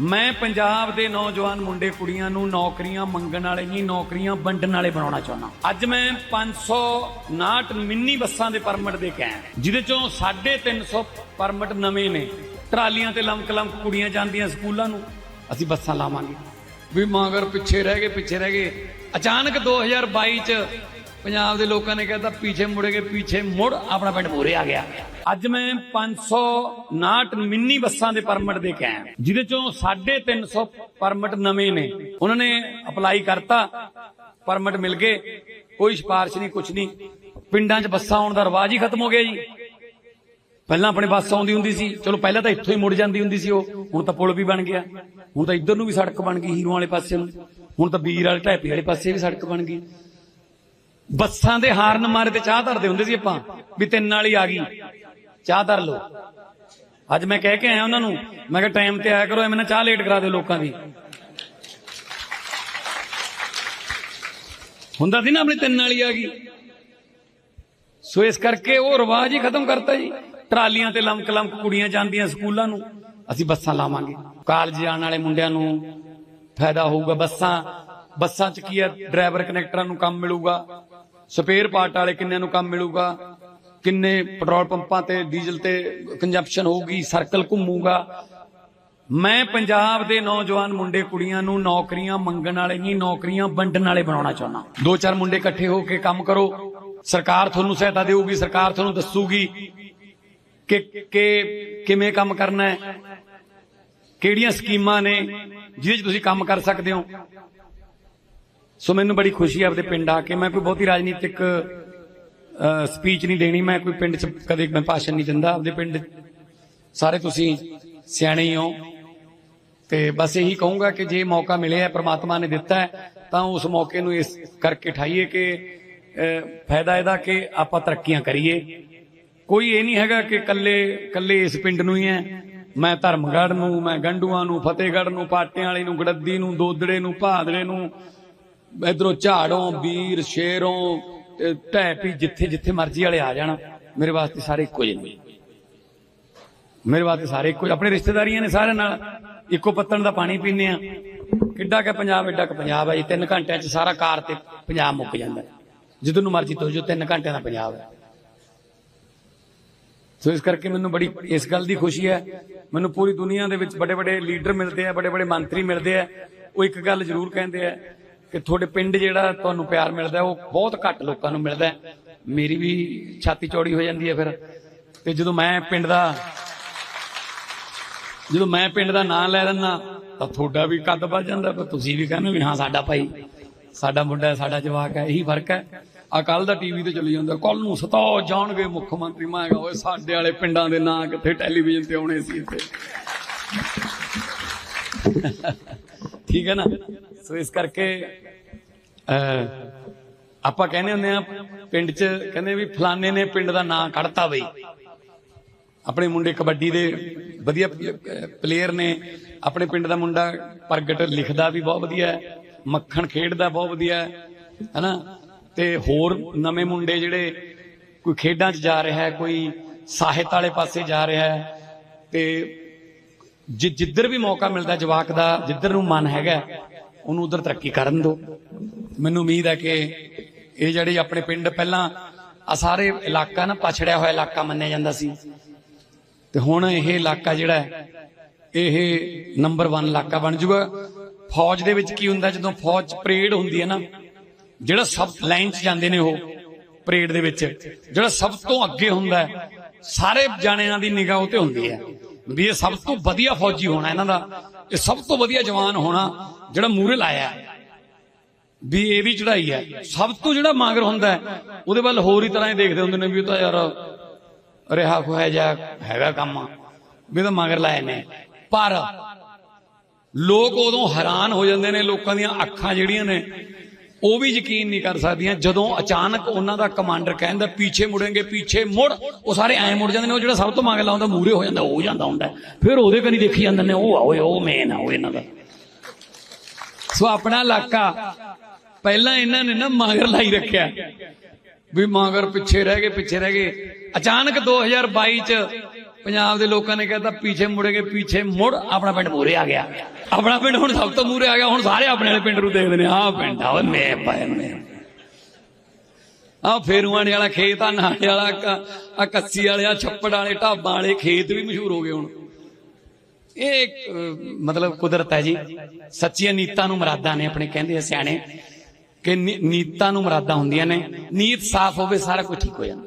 ਮੈਂ ਪੰਜਾਬ ਦੇ ਨੌਜਵਾਨ ਮੁੰਡੇ ਕੁੜੀਆਂ ਨੂੰ ਨੌਕਰੀਆਂ ਮੰਗਣ ਵਾਲੇ ਨਹੀਂ, ਨੌਕਰੀਆਂ ਵੰਡਣ ਵਾਲੇ ਬਣਾਉਣਾ ਚਾਹੁੰਦਾ। ਅੱਜ ਮੈਂ 559 ਮਿੰਨੀ ਬੱਸਾਂ ਦੇ ਪਰਮਿਟ ਦੇ ਕੇ ਆਇਆ। ਜਿਹਦੇ ਚੋਂ 350 ਪਰਮਿਟ ਨਵੇਂ ਨੇ। ਟਰਾਲੀਆਂ ਤੇ ਲੰਮਕ ਲੰਮਕ ਕੁੜੀਆਂ ਜਾਂਦੀਆਂ ਸਕੂਲਾਂ ਨੂੰ। ਅਸੀਂ ਬੱਸਾਂ ਲਾਵਾਂਗੇ। ਵੀ ਮਗਰ ਪਿੱਛੇ ਰਹਿ ਗਏ, ਪਿੱਛੇ ਰਹਿ ਗਏ। ਅਚਾਨਕ 2022 ਚ ਪੰਜਾਬ ਦੇ ਲੋਕਾਂ ਨੇ ਕਹਿਤਾ, ਪਿੱਛੇ ਮੁੜੇਗੇ ਪਿੱਛੇ ਮੁੜ, ਆਪਣਾ ਪਿੰਡ ਮੂਰੇ ਆ ਗਿਆ। ਅੱਜ ਮੈਂ 559 ਮਿੰਨੀ ਬੱਸਾਂ ਦੇ ਪਰਮਿਟ ਦੇ ਕੇ ਆਇਆ। ਜਿਹਦੇ ਚੋਂ 350 ਪਰਮਿਟ ਨਵੇਂ ਨੇ। ਉਹਨਾਂ ਨੇ ਅਪਲਾਈ ਕਰਤਾ, ਪਰਮਿਟ ਮਿਲ ਗਏ। ਕੋਈ ਸਿਫਾਰਿਸ਼ ਨਹੀਂ, ਕੁਛ ਨਹੀਂ। ਪਿੰਡਾਂ 'ਚ ਬੱਸਾਂ ਆਉਣ ਦਾ ਰਿਵਾਜ ਹੀ ਖਤਮ ਹੋ ਗਿਆ ਜੀ। ਪਹਿਲਾਂ ਆਪਣੇ ਬੱਸ ਆਉਂਦੀ ਹੁੰਦੀ ਸੀ। ਚਲੋ, ਪਹਿਲਾਂ ਤਾਂ ਇੱਥੋਂ ਹੀ ਮੁੜ ਜਾਂਦੀ ਹੁੰਦੀ ਸੀ ਉਹ। ਹੁਣ ਤਾਂ ਪੁਲ ਵੀ ਬਣ ਗਿਆ। ਹੁਣ ਤਾਂ ਇੱਧਰ ਨੂੰ ਵੀ ਸੜਕ ਬਣ ਗਈ, ਹੀਰੋ ਵਾਲੇ ਪਾਸੇ ਨੂੰ। ਹੁਣ ਤਾਂ ਬੀਰ ਵਾਲੇ ਢਾਪੀ ਵਾਲੇ ਪਾਸੇ ਵੀ ਸੜਕ ਬਣ ਗਈ। ਬੱਸਾਂ ਦੇ ਹਾਰਨ ਮਾਰੇ ਤੇ ਚਾਹ ਧਰਦੇ ਹੁੰਦੇ ਸੀ ਆਪਾਂ, ਵੀ ਤਿੰਨ ਵਾਲੀ ਆ ਗਈ। ਚਾਹ ਧਰ ਲਓ। ਅੱਜ ਮੈਂ ਕਹਿ ਕੇ ਆਇਆ ਉਹਨਾਂ ਨੂੰ, ਮੈਂ ਕਿਹਾ ਟਾਈਮ ਤੇ ਆਇਆ ਕਰੋ, ਐਵੇਂ ਨਾ ਚਾਹ ਲੇਟ ਕਰਾ ਦਿਓ ਲੋਕਾਂ ਦੀ। ਹੁੰਦਾ ਸੀ ਨਾ ਆਪਣੀ ਤਿੰਨ ਵਾਲੀ ਆ ਗਈ। ਸੋ ਇਸ ਕਰਕੇ ਉਹ ਰਿਵਾਜ ਹੀ ਖਤਮ ਕਰਤਾ ਜੀ। ਟਰਾਲੀਆਂ ਤੇ ਲੰਮਕ ਲੰਮਕ ਕੁੜੀਆਂ ਜਾਂਦੀਆਂ ਸਕੂਲਾਂ ਨੂੰ, ਅਸੀਂ ਬੱਸਾਂ ਲਾਵਾਂਗੇ। ਕਾਲਜ ਆਉਣ ਵਾਲੇ ਮੁੰਡਿਆਂ ਨੂੰ ਫਾਇਦਾ ਹੋਊਗਾ ਬੱਸਾਂ। ਬੱਸਾਂ 'ਚ ਕੀ ਹੈ ਡਰਾਈਵਰ ਕਨੈਕਟਰਾਂ ਨੂੰ ਕੰਮ ਮਿਲੂਗਾ। ਸਪੇਅਰ ਪਾਰਟ ਵਾਲੇ ਕਿੰਨਿਆਂ ਨੂੰ ਕੰਮ ਮਿਲੂਗਾ? ਕਿੰਨੇ ਪੈਟਰੋਲ ਪੰਪਾਂ ਤੇ, ਡੀਜ਼ਲ ਤੇ ਕੰਜੰਪਸ਼ਨ ਹੋਊਗੀ? ਸਰਕਲ ਘੁੰਮੂਗਾ? ਮੈਂ ਪੰਜਾਬ ਦੇ ਨੌਜਵਾਨ ਮੁੰਡੇ ਕੁੜੀਆਂ ਨੂੰ ਨੌਕਰੀਆਂ ਮੰਗਣ ਵਾਲੇ ਨਹੀਂ, ਨੌਕਰੀਆਂ ਵੰਡਣ ਵਾਲੇ ਬਣਾਉਣਾ ਚਾਹੁੰਦਾ। ਦੋ ਚਾਰ ਮੁੰਡੇ ਇਕੱਠੇ ਹੋ ਕੇ ਕੰਮ ਕਰੋ। ਸਰਕਾਰ ਤੁਹਾਨੂੰ ਸਹਾਇਤਾ ਦੇਊਗੀ, ਸਰਕਾਰ ਤੁਹਾਨੂੰ ਦੱਸੂਗੀ ਕਿ ਕਿਵੇਂ ਕੰਮ ਕਰਨਾ ਹੈ, ਕਿਹੜੀਆਂ ਸਕੀਮਾਂ ਨੇ, ਜਿਹਦੇ 'ਚ ਤੁਸੀਂ ਕੰਮ ਕਰ ਸਕਦੇ ਹੋ। ਸੋ ਮੈਨੂੰ ਬੜੀ ਖੁਸ਼ੀ ਹੈ ਆਪਦੇ ਪਿੰਡ ਆ ਕੇ। ਮੈਂ ਕੋਈ ਬਹੁਤੀ ਰਾਜਨੀਤਿਕ ਸਪੀਚ ਨਹੀਂ ਦੇਣੀ। ਮੈਂ ਕੋਈ ਪਿੰਡ 'ਚ ਕਦੇ ਮੈਂ ਭਾਸ਼ਣ ਨਹੀਂ ਦਿੰਦਾ। ਆਪਦੇ ਪਿੰਡ ਸਾਰੇ ਤੁਸੀਂ ਸਿਆਣੇ ਹੋ ਤੇ ਬਸ ਇਹੀ ਕਹੂੰਗਾ ਕਿ ਜੇ ਮੌਕਾ ਮਿਲਿਆ ਪ੍ਰਮਾਤਮਾ ਨੇ ਦਿੱਤਾ ਹੈ, ਤਾਂ ਉਸ ਮੌਕੇ ਨੂੰ ਇਸ ਕਰਕੇ ਠਾਈਏ ਕਿ ਫਾਇਦਾ ਇਹਦਾ ਕਿ ਆਪਾਂ ਤਰੱਕੀਆਂ ਕਰੀਏ। ਕੋਈ ਇਹ ਨਹੀਂ ਹੈਗਾ ਕਿ ਕੱਲੇ ਕੱਲੇ ਇਸ ਪਿੰਡ ਨੂੰ ਹੀ ਹੈ। ਮੈਂ ਧਰਮਗੜ੍ਹ ਨੂੰ, ਮੈਂ ਗੰਡੂਆਂ ਨੂੰ, ਫਤਿਹਗੜ੍ਹ ਨੂੰ, ਪਾਟਿਆਂ ਵਾਲੇ ਨੂੰ, ਗੜੱਦੀ ਨੂੰ ਦੋਦੜੇ ਨੂੰ, ਭਾਦੜੇ ਨੂੰ ਇਧਰੋਂ ਝਾੜੋਂ ਵੀਰ ਸ਼ੇਰੋਂ ਤੇ ਢੈਪੀ ਜਿੱਥੇ ਜਿੱਥੇ ਮਰਜ਼ੀ ਵਾਲੇ ਆ ਜਾਣ। ਮੇਰੇ ਵਾਸਤੇ ਸਾਰੇ ਇੱਕੋ ਜਿਹੇ ਨੇ। ਮੇਰੇ ਵਾਸਤੇ ਸਾਰੇ ਇੱਕੋ ਆਪਣੇ ਰਿਸ਼ਤੇਦਾਰੀਆਂ ਨੇ ਸਾਰਿਆਂ ਨਾਲ ਇੱਕੋ ਪੱਤਣ ਦਾ ਪਾਣੀ ਪੀਂਦੇ ਆ ਕਿੱਡਾ ਕਿ ਪੰਜਾਬ ਐਡਾ ਕਿ ਪੰਜਾਬ ਹੈ ਜੀ। ਤਿੰਨ ਘੰਟਿਆਂ 'ਚ ਸਾਰਾ ਕਾਰ ਤੇ ਪੰਜਾਬ ਮੁੱਕ ਜਾਂਦਾ ਹੈ। ਨੂੰ ਮਰਜ਼ੀ ਤੁਰ ਜਾਓ, ਤਿੰਨ ਘੰਟਿਆਂ ਦਾ ਪੰਜਾਬ ਹੈ। ਸੋ ਇਸ ਕਰਕੇ ਮੈਨੂੰ ਬੜੀ, ਇਸ ਗੱਲ ਦੀ ਖੁਸ਼ੀ ਹੈ। ਮੈਨੂੰ ਪੂਰੀ ਦੁਨੀਆ ਦੇ ਵਿੱਚ ਵੱਡੇ ਵੱਡੇ ਲੀਡਰ ਮਿਲਦੇ ਆ ਵੱਡੇ ਵੱਡੇ ਮੰਤਰੀ ਮਿਲਦੇ ਆ। ਉਹ ਇੱਕ ਗੱਲ ਜ਼ਰੂਰ ਕਹਿੰਦੇ ਆ ਕਿ ਤੁਹਾਡੇ ਪਿੰਡ ਜਿਹੜਾ ਤੁਹਾਨੂੰ ਪਿਆਰ ਮਿਲਦਾ, ਉਹ ਬਹੁਤ ਘੱਟ ਲੋਕਾਂ ਨੂੰ ਮਿਲਦਾ ਮੇਰੀ ਵੀ ਛਾਤੀ ਚੌੜੀ ਹੋ ਜਾਂਦੀ ਹੈ ਫਿਰ। ਤੇ ਜਦੋਂ ਮੈਂ ਪਿੰਡ ਦਾ, ਜਦੋਂ ਮੈਂ ਪਿੰਡ ਦਾ ਨਾਂ ਲੈ ਦਿੰਦਾ ਤਾਂ ਤੁਹਾਡਾ ਵੀ ਕੱਦ ਵੱਧ ਜਾਂਦਾ ਪਰ ਤੁਸੀਂ ਵੀ ਕਹਿੰਦੇ ਵੀ ਹਾਂ, ਸਾਡਾ ਭਾਈ, ਸਾਡਾ ਮੁੰਡਾ ਸਾਡਾ ਜਵਾਕ ਹੈ, ਇਹੀ ਫ਼ਰਕ ਹੈ। ਆ ਕੱਲ ਦਾ ਟੀਵੀ ਤੇ ਚੱਲੀ ਜਾਂਦਾ ਕੱਲ ਨੂੰ ਸਤਾਓ ਜਾਣਗੇ ਮੁੱਖ ਮੰਤਰੀ। ਮੈਂ ਕਿਹਾ, ਓਏ ਸਾਡੇ ਵਾਲੇ ਪਿੰਡਾਂ ਦੇ ਨਾਂ ਕਿੱਥੇ ਟੈਲੀਵਿਜ਼ਨ ਤੇ ਆਉਣੇ ਸੀ ਇੱਥੇ? ਠੀਕ ਹੈ ਨਾ? ਸੋ ਇਸ ਕਰਕੇ ਅਹ, ਆਪਾਂ ਕਹਿੰਦੇ ਹੁੰਦੇ ਆ ਪਿੰਡ 'ਚ ਕਹਿੰਦੇ ਵੀ ਫਲਾਣੇ ਨੇ ਪਿੰਡ ਦਾ ਨਾਂ ਕੱਢਤਾ ਬਈ। ਆਪਣੇ ਮੁੰਡੇ ਕਬੱਡੀ ਦੇ ਵਧੀਆ ਪਲੇਅਰ ਨੇ। ਆਪਣੇ ਪਿੰਡ ਦਾ ਮੁੰਡਾ ਪ੍ਰਗਟ ਲਿਖਦਾ ਵੀ ਬਹੁਤ ਵਧੀਆ ਹੈ। ਮੱਖਣ ਖੇਡਦਾ ਬਹੁਤ ਵਧੀਆ ਹੈ ਹਨਾ? ਤੇ ਹੋਰ ਨਵੇਂ ਮੁੰਡੇ ਜਿਹੜੇ ਕੋਈ ਖੇਡਾਂ 'ਚ ਜਾ ਰਿਹਾ ਹੈ ਕੋਈ ਸਾਹਿਤ ਵਾਲੇ ਪਾਸੇ ਜਾ ਰਿਹਾ ਹੈ ਤੇ ਜੇ ਜਿੱਧਰ ਵੀ ਮੌਕਾ ਮਿਲਦਾ ਜਵਾਕ ਦਾ, ਜਿੱਧਰ ਨੂੰ ਮਨ ਹੈਗਾ, ਉਹਨੂੰ ਉਧਰ ਤਰੱਕੀ ਕਰਨ ਦਿਓ। ਮੈਨੂੰ ਉਮੀਦ ਹੈ ਕਿ ਇਹ ਜਿਹੜੇ ਆਪਣੇ ਪਿੰਡ ਪਹਿਲਾਂ ਆ ਸਾਰੇ ਇਲਾਕਾ ਨਾ ਪਛੜਿਆ ਹੋਇਆ ਇਲਾਕਾ ਮੰਨਿਆ ਜਾਂਦਾ ਸੀ। ਤੇ ਹੁਣ ਇਹ ਇਲਾਕਾ ਜਿਹੜਾ ਹੈ, ਇਹ ਨੰਬਰ 1 ਇਲਾਕਾ ਬਣ ਜੂਗਾ। ਫੌਜ ਦੇ ਵਿੱਚ ਕੀ ਹੁੰਦਾ, ਜਦੋਂ ਫੌਜ ਪਰੇਡ ਹੁੰਦੀ ਹੈ ਨਾ, ਜਿਹੜਾ ਸਭ ਲਾਈਨ 'ਚ ਜਾਂਦੇ ਨੇ ਉਹ ਪਰੇਡ ਦੇ ਵਿੱਚ, ਜਿਹੜਾ ਸਭ ਤੋਂ ਅੱਗੇ ਹੁੰਦਾ ਸਾਰੇ ਜਾਣਿਆਂ ਦੀ ਨਿਗਾਹ ਉਹ ਤੇ ਹੁੰਦੀ ਹੈ। ਵੀ ਇਹ ਸਭ ਤੋਂ ਵਧੀਆ ਫੌਜੀ ਹੋਣਾ ਇਹਨਾਂ ਦਾ। ਇਹ ਸਭ ਤੋਂ ਵਧੀਆ ਜਵਾਨ ਹੋਣਾ ਜਿਹੜਾ ਮੂਰੇ ਲਾਇਆ ਵੀ ਇਹ ਵੀ ਚੜਾਈ ਹੈ। ਸਭ ਤੋਂ ਜਿਹੜਾ ਮਾਗਰ ਹੁੰਦਾ ਉਹਦੇ ਵੱਲ ਹੋਰ ਹੀ ਤਰ੍ਹਾਂ ਹੀ ਦੇਖਦੇ ਹੁੰਦੇ ਨੇ ਵੀ ਉਹ ਤਾਂ ਯਾਰ ਰਿਹਾ ਖੋਇਆ ਜਾ, ਹੈਗਾ ਕੰਮ ਵੀ ਤਾਂ ਮਗਰ ਲਾਏ ਨੇ। ਪਰ ਲੋਕ ਉਦੋਂ ਹੈਰਾਨ ਹੋ ਜਾਂਦੇ ਨੇ, ਲੋਕਾਂ ਦੀਆਂ ਅੱਖਾਂ ਜਿਹੜੀਆਂ ਨੇ ਉਹ ਵੀ ਯਕੀਨ ਨਹੀਂ ਕਰ ਸਕਦੀਆਂ ਜਦੋਂ ਅਚਾਨਕ ਉਹਨਾਂ ਦਾ ਕਮਾਂਡਰ ਕਹਿੰਦਾ ਪਿੱਛੇ ਮੁੜेंगे ਪਿੱਛੇ ਮੁੜ। ਉਹ ਸਾਰੇ ਐ ਮੁੜ ਜਾਂਦੇ ਨੇ, ਉਹ ਜਿਹੜਾ ਸਭ ਤੋਂ ਮਗਰ ਲਾਉਂਦਾ ਮੂਰੇ ਹੋ ਜਾਂਦਾ, ਉਹ ਜਾਂਦਾ ਹੁੰਦਾ। ਫਿਰ ਉਹਦੇ ਕਨੀ ਦੇਖੀ ਜਾਂਦੇ ਨੇ, ਉਹ ਆ ਉਹ ਮੇਨ ਆ, ਉਹ ਇਹਨਾਂ ਦਾ। ਸੋ ਆਪਣਾ ਇਲਾਕਾ, ਪਹਿਲਾਂ ਇਹਨਾਂ ਨੇ ਨਾ ਮਗਰ ਲਾਈ ਰੱਖਿਆ। ਵੀ ਮਗਰ ਪਿੱਛੇ ਰਹਿ ਗਏ, ਪਿੱਛੇ ਰਹਿ ਗਏ। ਅਚਾਨਕ 2022 ਚ ਪੰਜਾਬ ਦੇ ਲੋਕਾਂ ਨੇ ਕਹਿੰਦਾ ਪਿੱਛੇ ਮੁੜੇਗੇ ਪਿੱਛੇ ਮੁੜ ਆਪਣਾ ਪਿੰਡ ਮੂਰੇ ਆ ਗਿਆ। ਆਪਣਾ ਪਿੰਡ ਹੁਣ ਸਭ ਤੋਂ ਮੂਰੇ ਆ ਗਿਆ, ਹੁਣ ਸਾਰੇ ਆਪਣੇ ਵਾਲੇ ਪਿੰਡ ਨੂੰ ਦੇਖਦੇ ਨੇ, ਆਹ ਪਿੰਡ ਆ, ਓਏ ਮੈਂ ਪਾਇਆ ਮੈਂ ਆ। ਫੇਰੂਆਣੇ ਵਾਲਾ ਖੇਤ ਆ, ਨਾਲੇ ਵਾਲਾ ਕ- ਆ ਕੱਸੀ ਵਾਲੇ ਆ ਛੱਪੜ ਵਾਲੇ, ਢਾਬਾਂ ਵਾਲੇ, ਖੇਤ ਵੀ ਮਸ਼ਹੂਰ ਹੋ ਗਏ ਹੁਣ। ਇਹ ਮਤਲਬ ਕੁਦਰਤ ਹੈ ਜੀ। ਸੱਚੀਆਂ ਨੀਤਾਂ ਨੂੰ ਮਰਾਦਾਂ ਨੇ ਆਪਣੇ ਕਹਿੰਦੇ ਆ ਸਿਆਣੇ, ਕਿ ਨੀਤਾਂ ਨੂੰ ਮਰਾਦਾਂ ਹੁੰਦੀਆਂ ਨੇ, ਨੀਤ ਸਾਫ਼ ਹੋਵੇ, ਸਾਰਾ ਕੁਝ ਠੀਕ ਹੋ ਜਾਂਦਾ।